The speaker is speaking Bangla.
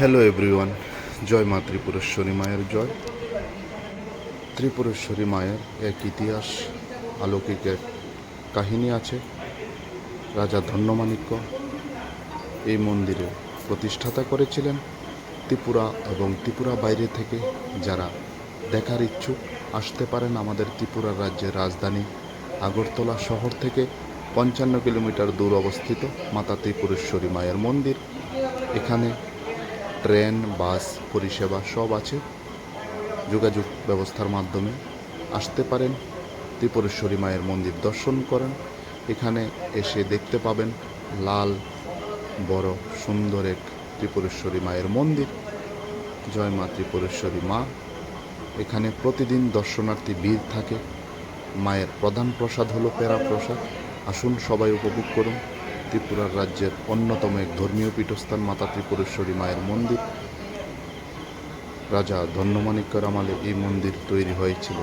হ্যালো এভরিওয়ান জয় মা ত্রিপুরেশ্বরী মায়ের জয়। ত্রিপুরেশ্বরী মায়ের এক ইতিহাস, আলৌকিক এক কাহিনী আছে। রাজা ধন্যমাণিক্য এই মন্দিরে প্রতিষ্ঠাতা করেছিলেন। ত্রিপুরা এবং ত্রিপুরা বাইরে থেকে যারা দেখার ইচ্ছুক, আসতে পারেন আমাদের ত্রিপুরা রাজ্যের রাজধানী আগরতলা শহর থেকে। পঞ্চান্ন কিলোমিটার দূর অবস্থিত মাতা ত্রিপুরেশ্বরী মায়ের মন্দির। এখানে ট্রেন, বাস, পরিষেবা সব আছে। যোগাযোগ ব্যবস্থার মাধ্যমে আসতে পারেন। ত্রিপুরেশ্বরী মায়ের মন্দির দর্শন করেন। এখানে এসে দেখতে পাবেন লাল, বড়, সুন্দর এক ত্রিপুরেশ্বরী মায়ের মন্দির। জয় মা ত্রিপুরেশ্বরী মা। এখানে প্রতিদিন দর্শনার্থী ভিড় থাকে। মায়ের প্রধান প্রসাদ হলো পেরা প্রসাদ। আসুন সবাই উপভোগ করুন। ত্রিপুরার রাজ্যের অন্যতম এক ধর্মীয় পীঠস্থান মাতা ত্রিপুরেশ্বরী মায়ের মন্দির। রাজা ধন্যমাণিক্যর আমলে এই মন্দির তৈরি হয়েছিল।